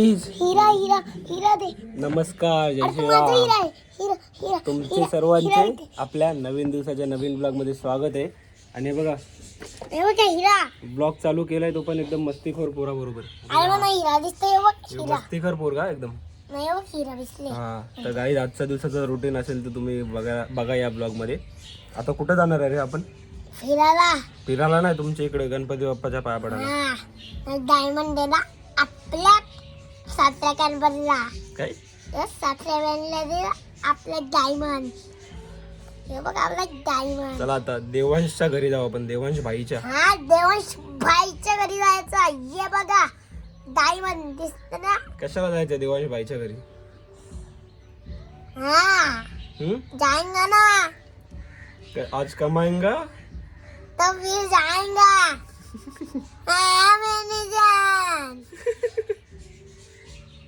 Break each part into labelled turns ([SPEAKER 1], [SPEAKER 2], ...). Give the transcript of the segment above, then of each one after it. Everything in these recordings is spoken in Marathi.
[SPEAKER 1] हिरा हिरा हिरा दे.
[SPEAKER 2] नमस्कार जय
[SPEAKER 1] अरे तो माझा हिरा
[SPEAKER 2] श्रीराम
[SPEAKER 1] आहे. हिरा हिरा
[SPEAKER 2] तुमचे
[SPEAKER 1] हिरा- हिरा
[SPEAKER 2] सर्वांचे
[SPEAKER 1] दे.
[SPEAKER 2] आपल्या नवीन दिवसाच्या नवीन ब्लॉगमध्ये स्वागत आहे. आणि हे बघा
[SPEAKER 1] हे बघ काय हिरा.
[SPEAKER 2] ब्लॉग चालू केलाय तो पण एकदम मस्तीखोर पोरा बरोबर
[SPEAKER 1] अरे मला हिरा दिसतोय हे बघ हिरा.
[SPEAKER 2] मस्तीखोर पोर का एकदम.
[SPEAKER 1] नाही हे बघ हिरा दिसले.
[SPEAKER 2] हा तर काही आजच्या दिवसाचं रुटीन असेल तर तुम्ही बघा बघा या ब्लॉगमध्ये आता कुठं जाणार आहे रे आपण?
[SPEAKER 1] फिरायला.
[SPEAKER 2] फिरायला नाही तुमच्या इकडे गणपती बाप्पाच्या पाया पडायला.
[SPEAKER 1] हा डायमंड दे ना आपल्या सातऱ्या कॅनबरला
[SPEAKER 2] काय?
[SPEAKER 1] सातऱ्या वॅनला दे ना आपल्या डायमंड हे बघ आपला डायमंड
[SPEAKER 2] चला आता देवांशच्या घरी जाऊ आपण देवांश भाईच्या.
[SPEAKER 1] हा देवंश भाईच्या घरी जायचं ये बघा डायमंड दिसत ना?
[SPEAKER 2] कशाला जायचं देवांश भाईच्या घरी?
[SPEAKER 1] हा
[SPEAKER 2] हम्म?
[SPEAKER 1] जाएंगा ना.
[SPEAKER 2] आज कमाएंगा
[SPEAKER 1] तो फिर जाएंगा हाँ, मैंने जान.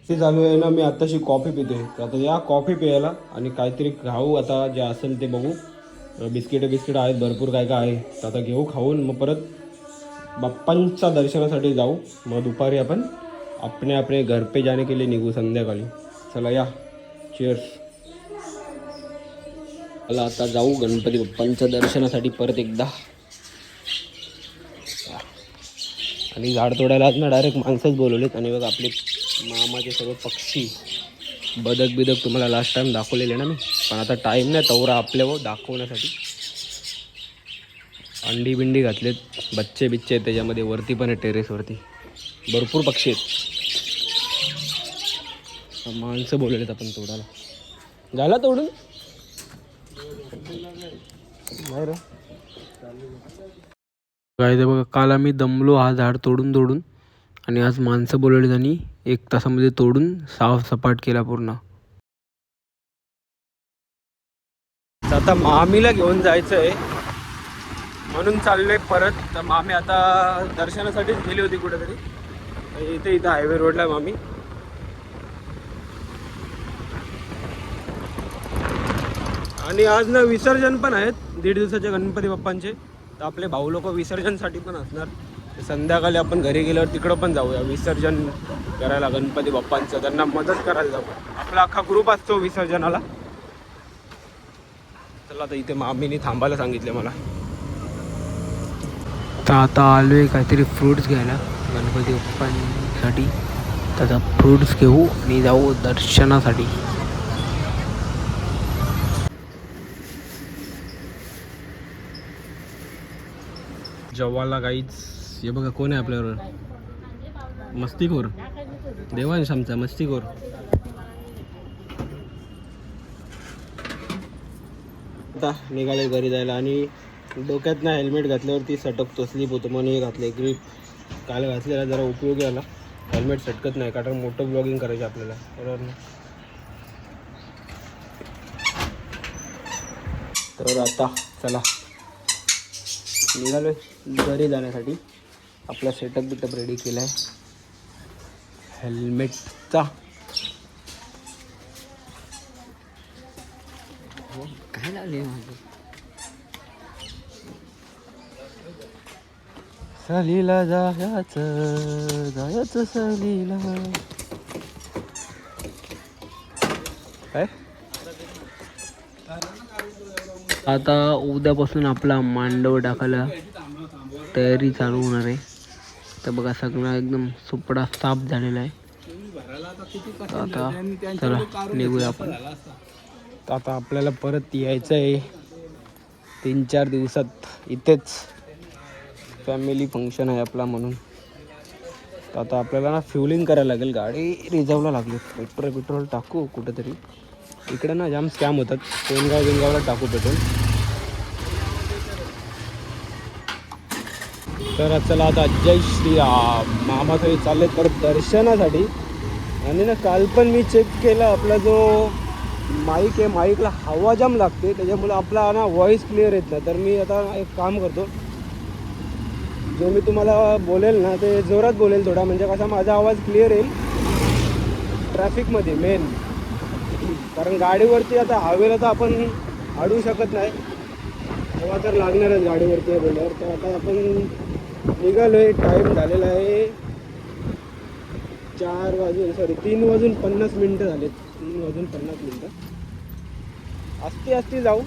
[SPEAKER 2] ते चालू आहे ना मी आत्ताशी कॉफी पिते तर आता या कॉफी प्यायला आणि काहीतरी खाऊ आता जे असेल ते बघू. बिस्किटं बिस्किट आहेत भरपूर काय काय आहे. तर आता घेऊ खाऊन मग परत बाप्पांच्या दर्शनासाठी जाऊ. मग दुपारी आपण अपने आपले घर पे जाने के लिए निघू संध्याकाळी. चला या. चेअर्स चला आता जाऊ गणपती बाप्पांच्या दर्शनासाठी परत एकदा. आणि झाड तोडायला आज ना डायरेक्ट माणसंच बोलवलेत. आणि बघ आपले मामाचे सर्व पक्षी. बदक बिदक तुम्हाला लास्ट टाइम दाखवलेले ना मी. पण आता टाईम नाही तवरा आपल्यावर दाखवण्यासाठी. अंडी बिंडी घातलेत बच्चे बिच्चे आहेत त्याच्यामध्ये वरती पण आहे टेरेसवरती भरपूर पक्षी आहेत. माणसं बोलवलेत आपण तोडायला. झाला तोडून? नाही रे. काय ते बघा काल आम्ही दमलो हा झाड तोडून तोडून आणि आज माणसं बोलवली त्यांनी. एक तासामध्ये तोडून साफ सपाट केला पूर्ण. आता मामीला घेऊन जायचं आहे म्हणून चाललोय परत. तर मामी आता दर्शनासाठीच गेली होती कुठेतरी. इथे इथं हायवे रोडला आहे मामी. आणि आज ना विसर्जन पण आहेत. दीड दिवसाचे गणपती बाप्पांचे. तर आपले भाऊ लोक विसर्जनसाठी पण असणार. संध्याकाळी आपण घरी गेल्यावर तिकडं पण जाऊया. विसर्जन करायला गणपती बाप्पांचं. त्यांना मदत करायला जाऊ. आपला अख्खा ग्रुप असतो विसर्जनाला. चला आता इथे मामीने थांबायला सांगितले मला. तर आता आलो आहे काहीतरी फ्रूट्स घ्यायला गणपती बाप्पांसाठी. त्याचा फ्रूट्स घेऊ आणि जाऊ दर्शनासाठी. जव्वाला काहीच हे बघा कोण आहे आपल्यावर? मस्तीखोर. देवांश आमचा मस्तीखोर. आता निघाले घरी जायला आणि डोक्यात ना हेल्मेट घातल्यावरती सटकतो स्लीप होतो म्हणून हे घातले ग्रीप काल घातलेला जरा उपयोगी आला. हेल्मेट सटकत नाही कारण मोठं ब्लॉगिंग करायचं आपल्याला. बरोबर ना? तर आता चला. निघालो घरी जाण्यासाठी. आपला सेटअप बिटअप रेडी केला आहे हेल्मेटचा काय लावले सहलीला जायचं जायचं सहलीला काय? आता उद्यापासून आपला मांडव टाकायला तयारी चालू होणार आहे. तर बघा सगळा एकदम सुपडा साफ झालेला आहे. आता चला निघूया आपण. तर आता आपल्याला परत यायचं आहे तीन चार दिवसात इथेच. फॅमिली फंक्शन आहे आपला म्हणून. तर आता आपल्याला ना फ्युलिंग करायला लागेल. गाडी रिझर्वला लागली. पेट्रोल पेट्रोल टाकू कुठेतरी. इकडे ना जाम स्कॅम होतात. कोणगाव बिनगावला टाकू पेट्रोल. तर चला आता जय श्रीराम. मामा चालले तर दर्शनासाठी. आणि ना काल पण मी चेक केला आपला जो माईक आहे माईकला हवा जाम लागते त्याच्यामुळे आपला ना व्हॉईस क्लिअर येत नाही. तर मी आता एक काम करतो. जो मी तुम्हाला बोलेल ना ते जोरात बोलेल थोडा म्हणजे कसा माझा आवाज क्लिअर येईल. ट्रॅफिकमध्ये मेन कारण गाडीवरती आता हवेला तर आपण अडू शकत नाही. हवा तर लागणारच गाडीवरती आहे बोलल्यावर. तर आता आपण निघालो आहे टाईम झालेला आहे. चार वाजून सॉरी तीन वाजून पन्नास मिनटं झालेत. तीन वाजून पन्नास मिनटं. असती असती जाऊ.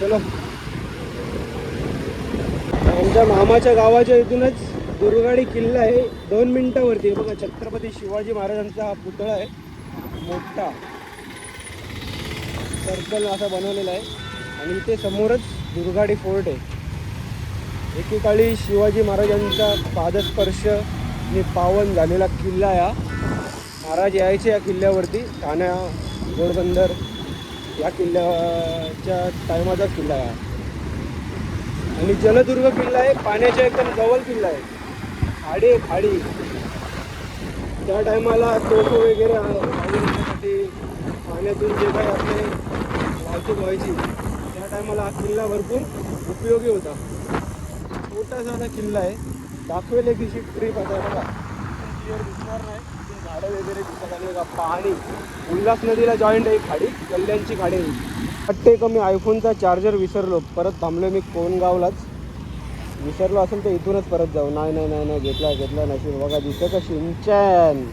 [SPEAKER 2] चलो. आमच्या मामाच्या गावाच्या इथूनच दुर्गाडी किल्ला आहे. दोन मिनिटावरती. बघा छत्रपती शिवाजी महाराजांचा हा पुतळा आहे. मोठा. सर्कल असा बनवलेला आहे. आणि इथे समोरच दुर्गाडी फोर्ट आहे. एकेकाळी शिवाजी महाराजांचा पादस्पर्श आणि पावन झालेला किल्ला आहे महाराज यायचे या किल्ल्यावरती. ठाण्या घोडबंदर या किल्ल्याच्या टायमाचा किल्ला आहे आणि जलदुर्ग किल्ला आहे पाण्याच्या एकदम जवळ किल्ला आहे. खाडी खाडी त्या टायमाला तोफ वगैरे पाण्यातून जे काही आपले वाहतूक व्हायची टायमाला हा किल्ला भरपूर उपयोगी होता. छोटासा असा किल्ला आहे. दाखवेल एक अशी ट्रीप आता बघा. क्लिअर दिसणार नाही. झाडं वगैरे दिसत आले का पाणी. उल्हास नदीला जॉईंट आहे खाडी. कल्याणची खाडी आहे. वाटते का मी आयफोनचा चार्जर विसरलो. परत थांबलो मी कोणगावलाच. विसरलो असेल तर इथूनच परत जाऊ. नाही नाही नाही नाही. घेतला घेतला नाही बघा दिसतं का शिंचन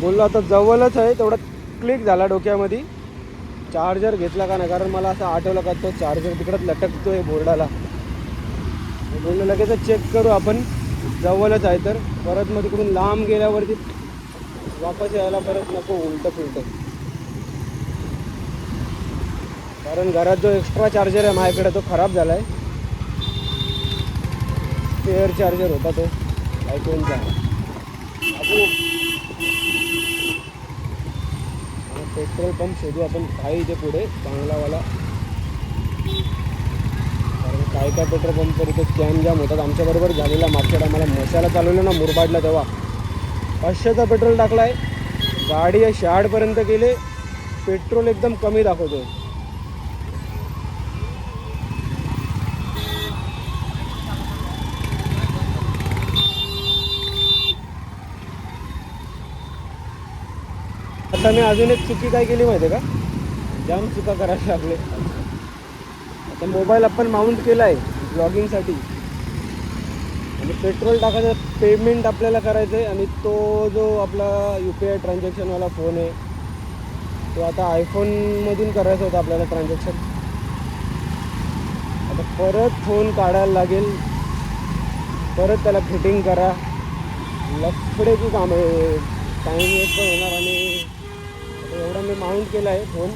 [SPEAKER 2] बोललो आता जवळच आहे. तेवढा क्लिक झाला डोक्यामध्ये. चार्जर घेतला का नाही? कारण मला असं आठवलं का तो चार्जर तिकडंच लटकतोय बोर्डाला. बोललो लगेच चेक करू आपण. जवळच आहे तर. परत मग तिकडून लांब गेल्यावरती वापस यायला परत नको उलटं फुलटं कारण घरात जो एक्स्ट्रा चार्जर आहे माझ्याकडे तो खराब झाला आहे स्पेअर चार्जर होता तो. आयफोनचा आपण पेट्रोल पंप शोधू आपण काही इथे पुढे? चांगलावाला कारण काय काय पेट्रोल पंप तर इथे स्कॅम जाम होतात. आमच्याबरोबर झालेला मागच्या टायमाला मसाला चालवलं ना मुरबाडला तेव्हा. पाचशेचा पेट्रोल टाकला आहे गाडी या शहाडपर्यंत गेले. पेट्रोल एकदम कमी दाखवतोय. आता मी अजून एक चुकी काय केली माहिती आहे का? जाम चुका करायला लागले. आता मोबाईल आपण माउंट केला आहे ब्लॉगिंगसाठी आणि पेट्रोल टाकायचं पेमेंट आपल्याला करायचं आहे आणि तो जो आपला यू पी आय ट्रान्झॅक्शनवाला फोन आहे तो आता आयफोनमधून करायचा होता आपल्याला ट्रान्झॅक्शन आता परत फोन काढायला लागेल. परत त्याला फिटिंग करा. लफडेची काम आहे टाईम वेस्ट पण होणार आणि एवढा मी माउंट केला आहे फोन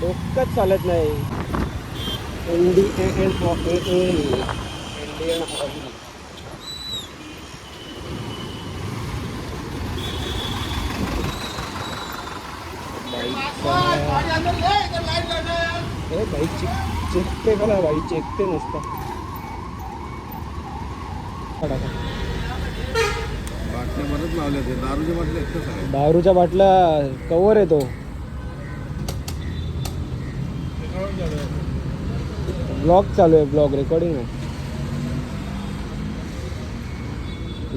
[SPEAKER 2] डोकंच चालत नाही. N D e. A L A L Indian bike check चेकते का बाई? चेकते नुसतं.
[SPEAKER 3] ते दारूच्या बाटल्या
[SPEAKER 2] दारूच्या बाटल्या कवर येतो ब्लॉग चालू आहे ब्लॉग रेकॉर्डिंग आहे.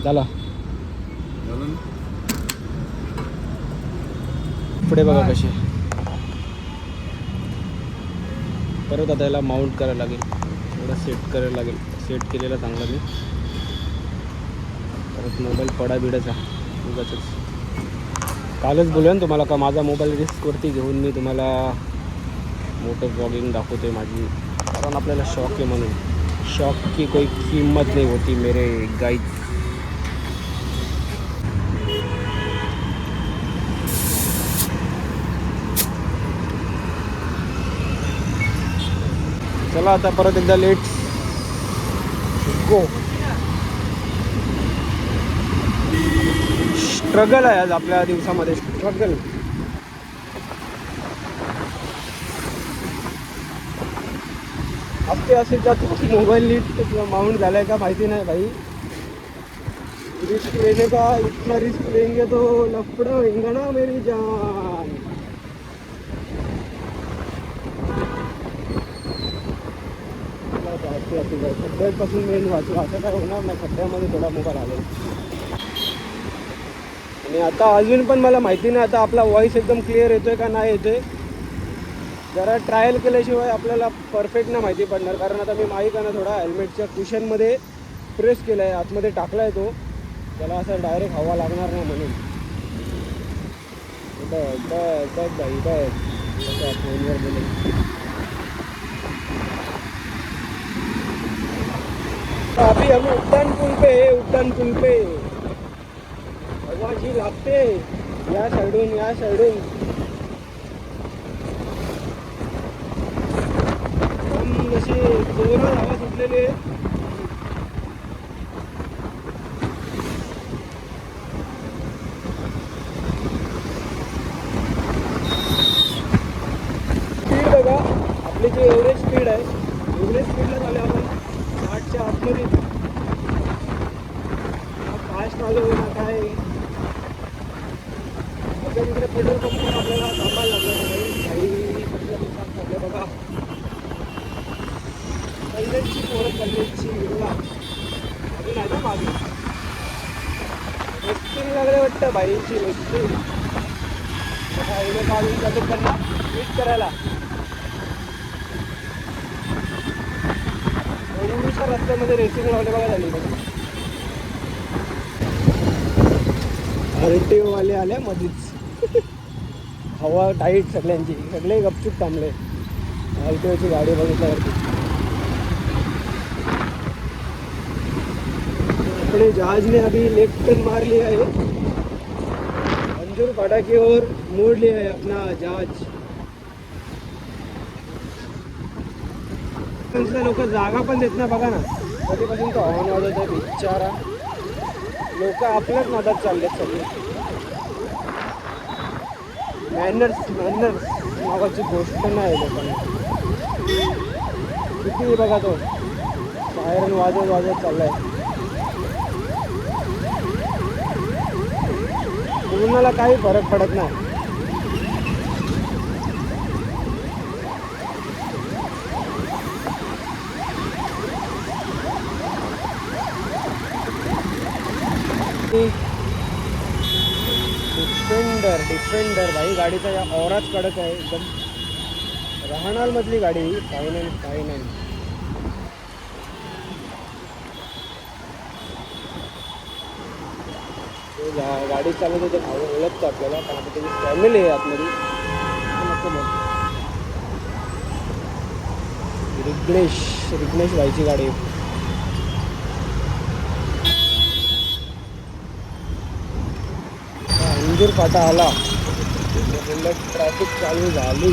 [SPEAKER 2] चला.
[SPEAKER 3] झालं ना?
[SPEAKER 2] पुढे बघा कसे परत आता याला माउंट करायला लागेल. थोडं सेट करायला लागेल. सेट केलेला चांगला मी. परत मोबाईल पडा बिडाचा. उगाच कालच बोलूया ना तुम्हाला का माझा मोबाईल रिस्कवरती घेऊन मी तुम्हाला मोठं ब्लॉगिंग दाखवते माझी. कारण आपल्याला शॉक आहे म्हणून. शॉक की कोई किंमत नाही होती मेरे गाईच चला आता परत एकदा लेट गो स्ट्रगल आहे आज आपल्या दिवसामध्ये. स्ट्रगल हफ़्ते असे का तू मोबाईल नीट माउंट झालाय का माहिती नाही भाई. रिस्क लेने का? इतना रिस्क लेंगे तो लफड़ा होएगा ना मेरी जान. खड्ड्यापासून मेन वाचला असं काय होणार नाही? खड्ड्यामध्ये थोडा मोबाईल आला. आणि आता अजून पण मला माहिती नाही आता आपला व्हॉइस एकदम क्लिअर येतोय का नाही येतोय. जरा ट्रायल केल्याशिवाय आपल्याला परफेक्ट नाही माहिती पडणार. कारण आता मी माहीत आहे ना थोडा हेल्मेटच्या कुशनमध्ये प्रेस केला आहे आतमध्ये टाकला आहे तो. त्याला असं डायरेक्ट हवा लागणार नाही म्हणून. बघ बस बाई बघ फोनवर बोलेल अभी हम उड्डाण पुल पे उड्डाण पुल पे. हवा लागते या साईडून या साईडून एकदम अशी जोरात हवा सुटलेली आहे. स्पीड आपली जी एव्हरेज स्पीड आहे एव्हरेज स्पीडला झाले आपण. आठच्या आतमध्ये. फास्ट आलो ना काय? पेट्रोल आपल्याला थांबायला लागलं काही कुठल्या बघा कल्लेची पोरं कल्लेची बघा अजून आहे ना मागे रस्ते लागले वाटतं बाईंची रस्ते हायवे काढून जातो त्यांना ट्रीट करायला एवढ्या रस्त्यामध्ये रेसिंग लावले बघा झाली आर टी वाले आले मध्येच हवा टाईट सगळ्यांची सगळे गपचूप थांबले. आर गाडी बघितल्यावरती. अपने जहाजने आधी अभी लेफ्ट टर्न मारली आहे. अंजूर फाटा की ओर मोडली आहे अपना जहाज. लोक जागा पण देत नाही बघा ना. कधीपासून तो हॉर्न वाजवत आहे बिचारा. लोक आपल्याच नादात चाललेत सगळे. मॅनर्स मॅनर्स नावाची गोष्ट नाही लोकांना. किती बघा तो. बाहेरून वाजत वाजत चाललाय. कोणाला काही फरक पडत नाही. डिफेंडर डिफेंडर भाई गाडीचा या औराच कडक आहे एकदम. राहणार मधली गाडी फाय नाईन फाय गाडी चालवतो ते भाऊ ओळखतो आपल्याला पण आता त्याची फॅमिली आहे आतमध्ये. नको मग. रिग्नेश रिग्नेश भाईची गाडी. मंदिर फाटा आला ट्रॅफिक चालू झाली.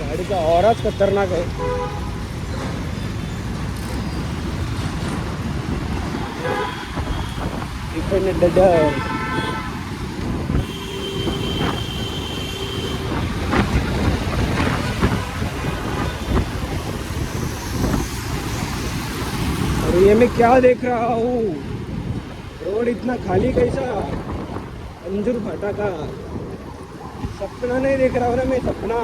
[SPEAKER 2] गाडीचा औराच खतरनाक आहे. इकडनं ये मैं क्या देख रहा हूँ? रोड इतना खाली कैसा? अंजूर फाटा का सपना नहीं देख रहा हूँ ना मैं सपना।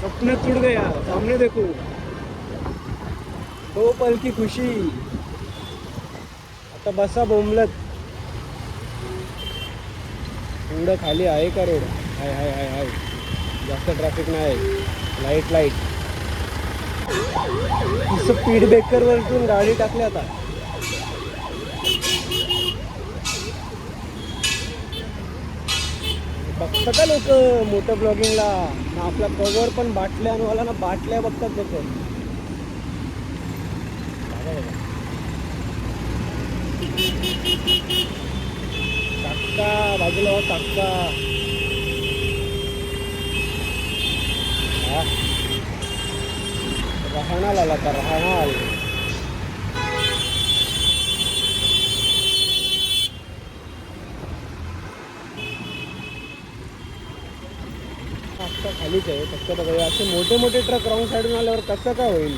[SPEAKER 2] सपना टूट गया सामने देखो। दो पल की खुशी। आता बसा बोंबलत एवढं खाली आहे का रोड? हाय हाय हाय हाय। जास्त ट्रॅफिक नाही लाइट लाइट स्पीड ब्रेकर वरतून गाडी टाकली आता. बघतात का लोक मोठं ब्लॉगिंगला आपला कवर पण बाटल्या आणवाला ना बाटल्या बघतात लोक. काका बाजूला टाक्का काका हा. राहणार आला खालीच आहे फक्त बघा असे मोठे मोठे ट्रक रॉंग साईडून आल्यावर कसं काय होईल?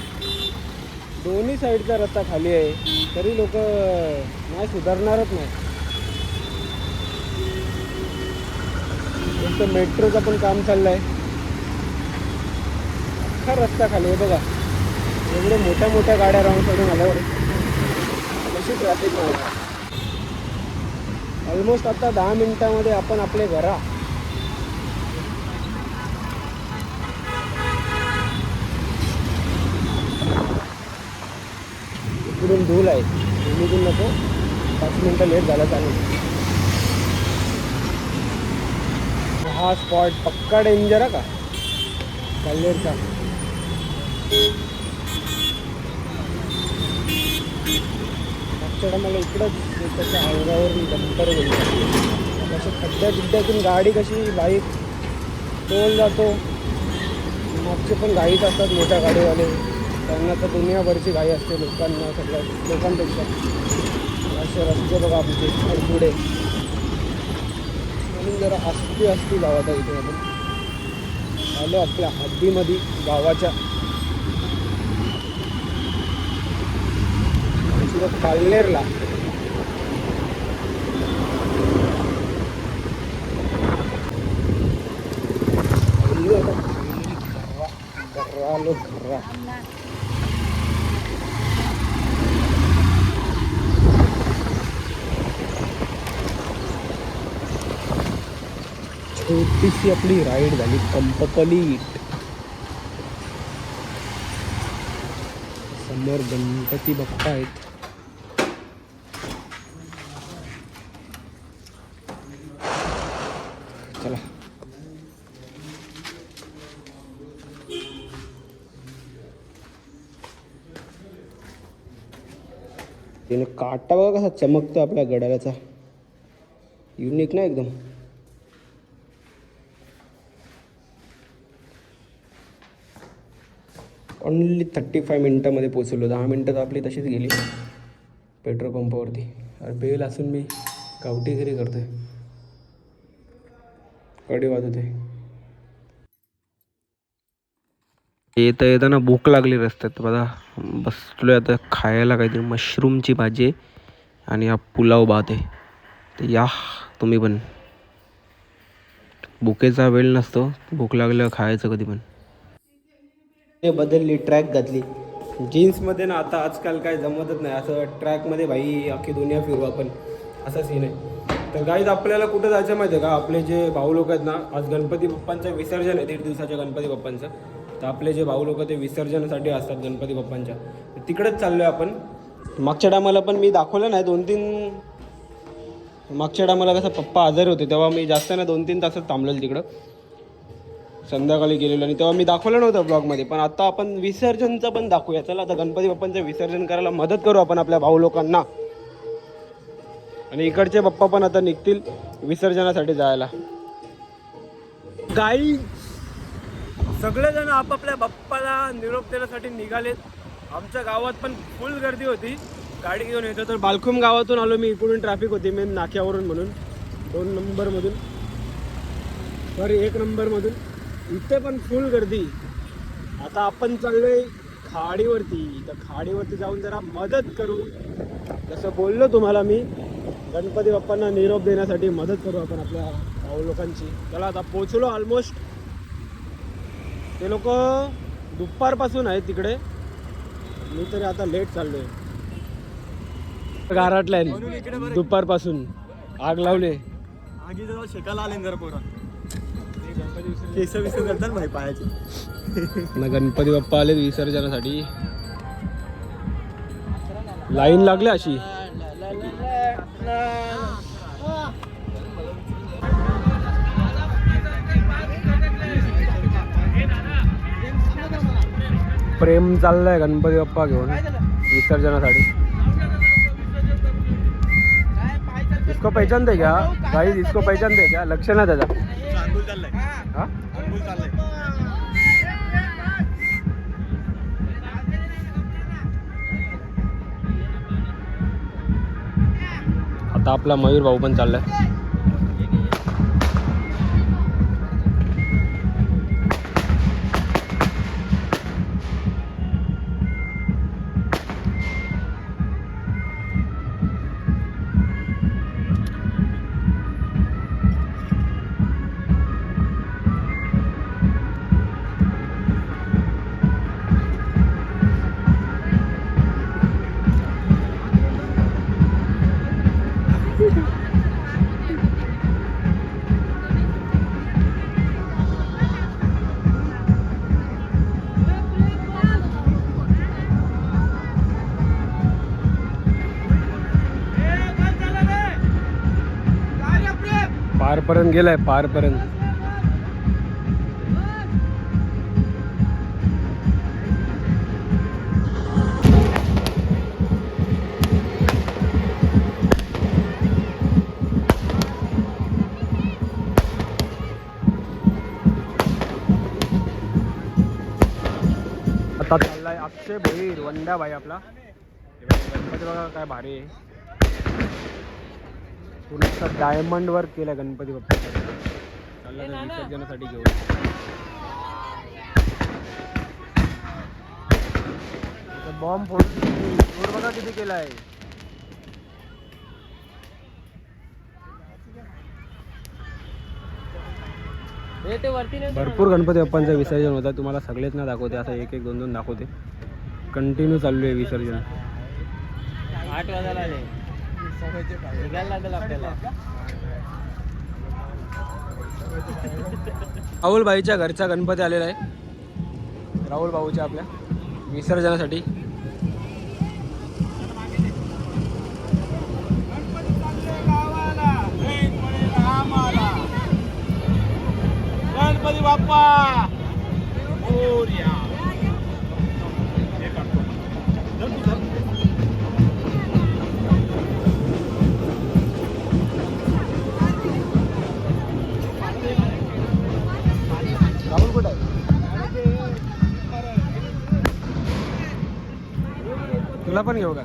[SPEAKER 2] दोन्ही साईडचा रस्ता खाली आहे तरी लोक नाही सुधारणारच नाही. फक्त मेट्रोचं पण काम चाललंय. अख्खा रस्ता खाली आहे बघा. एवढे मोठ्या मोठ्या गाड्या राहून करून आल्यावर कशी ट्रॅफिक ऑलमोस्ट आता दहा मिनिटामध्ये आपण आपले घरा. इकडून धूल आहे. धुलीतून नको. पाच मिनटं लेट झाला चालेल. हा स्पॉट पक्का डेंजर आहे का? कल्लेरचा मागच्या मला इकडंच त्याच्या अंगावरून डंपर बोलतो कसं खड्ड्या बिड्ड्यातून गाडी कशी बाईक तोल जातो. मागचे पण गाईच असतात मोठ्या गाडीवाले. त्यांना तर दुनियाभरची गाई असते लोकांना सगळ्या लोकांपेक्षा. असे रस्ते बघा आमचे पुढे म्हणून जरा हस्ती असती गावात इथे. आपण आलो आपल्या हद्दीमध्ये गावाच्या तिथं काल्नेरला आलो घरा छोटीशी आपली राईड झाली कंपकलीट समोर गणपती बाप्पा आहेत. त्याने काटा बघा कसा चमकतो आपल्या गडाऱ्याचा युनिक ना एकदम. ओनली थर्टी फाय मिनटामध्ये पोचलो दहा मिनटं तर आपली तशीच गेली. पेट्रोल पंपावरती. अरे बेल असून मी गावठी घरी करतो करतोय. कडे वाजवते येता येताना भूक लागली रस्त्यात. बघा बसलोय आता खायला काहीतरी. मशरूमची भाजी आहे आणि हा पुलाव भात आहे. तर या तुम्ही पण. भुकेचा वेळ नसतो. भूक लागल्यावर खायचं कधी पण. बदलली ट्रॅक घातली. जीन्समध्ये ना आता आजकाल काय जमतच नाही. असं ट्रॅकमध्ये भाई अख्खी दुनिया फिरू आपण. असा सीन आहे. तर गाईज आपल्याला कुठं जायचं माहिती आहे का? आपले जे भाऊ लोक आहेत ना आज गणपती बाप्पांचं विसर्जन आहे दीड दिवसाच्या गणपती बाप्पांचं. तर आपले जे भाऊ लोक ते विसर्जनासाठी असतात गणपती बाप्पांच्या. तिकडेच चाललो आहे आपण. मागच्या टायमाला पण मी दाखवलं नाही दोन तीन मागच्या टायमाला कसं पप्पा आजारी होते तेव्हा मी जास्त ना दोन तीन तासच थांबलेलं तिकडं. संध्याकाळी गेलेलो आणि तेव्हा मी दाखवलं नव्हतं ब्लॉगमध्ये पण आता आपण विसर्जनचं पण दाखवूया. चला आता गणपती बाप्पांचं विसर्जन करायला मदत करू आपण आपल्या भाऊ लोकांना. आणि इकडचे बाप्पा पण आता निघतील विसर्जनासाठी जायला. गाई सगळेजण आपापल्या बाप्पाला निरोप देण्यासाठी निघालेत. आमच्या गावात पण फुल गर्दी होती. गाडी घेऊन येतो तर बालखुम गावातून आलो मी. इकडून ट्रॅफिक होती मेन नाक्यावरून म्हणून. दोन नंबरमधून. सॉरी एक नंबरमधून. इथे पण फुल गर्दी. आता आपण चाललोय खाडीवरती. तर खाडीवरती जाऊन जरा मदत करू. जसं बोललो तुम्हाला मी गणपती बाप्पांना निरोप देण्यासाठी मदत करू आपण आपल्या भाऊ लोकांची चला आता पोचलो ऑलमोस्ट ते लोक दुपारपासून आहेत तिकडे. मी तरी आता लेट चाललोय. गारटलाय दुपारपासून. आग लावले.
[SPEAKER 4] आगी जवळ आले जरा पोरा. केस विस करतात भाई पायाचे.
[SPEAKER 2] ना गणपती बाप्पा आले विसर्जनासाठी. लाईन लागली अशी. प्रेम चाललंय गणपती बाप्पा घेऊन विसर्जनासाठी. इसको पहचानते क्या भाई इसको पहचानते क्या लक्ष ना त्याचा. हा? आता आपला मयूर भाऊ पण चाललाय. पारपर्यंत गेलाय पारपर्यंत. आता चाललाय अक्षय भैर वंडा भाई आपला गणपती बघा काय भारी आहे. पूर्ण डायमंड वर्क केलं गणपती बाप्पा. चालला तर विसर्जनासाठी घेऊन. बॉम्ब फोड फोड बघा किती केला आहे भरपूर गणपती बाप्पांचं विसर्जन होतं. तुम्हाला सगळेच ना दाखवते. असं एक एक दोन दोन दाखवते. कंटिन्यू चालू आहे विसर्जन.
[SPEAKER 4] आठ वाजायला आले. निघायला लागेल आपल्याला.
[SPEAKER 2] राहुल बाईच्या घरचा गणपती आलेला आहे. राहुल भाऊच्या आपल्या विसर्जनासाठी.
[SPEAKER 4] गणपती बाप्पा.
[SPEAKER 2] पण घेऊ का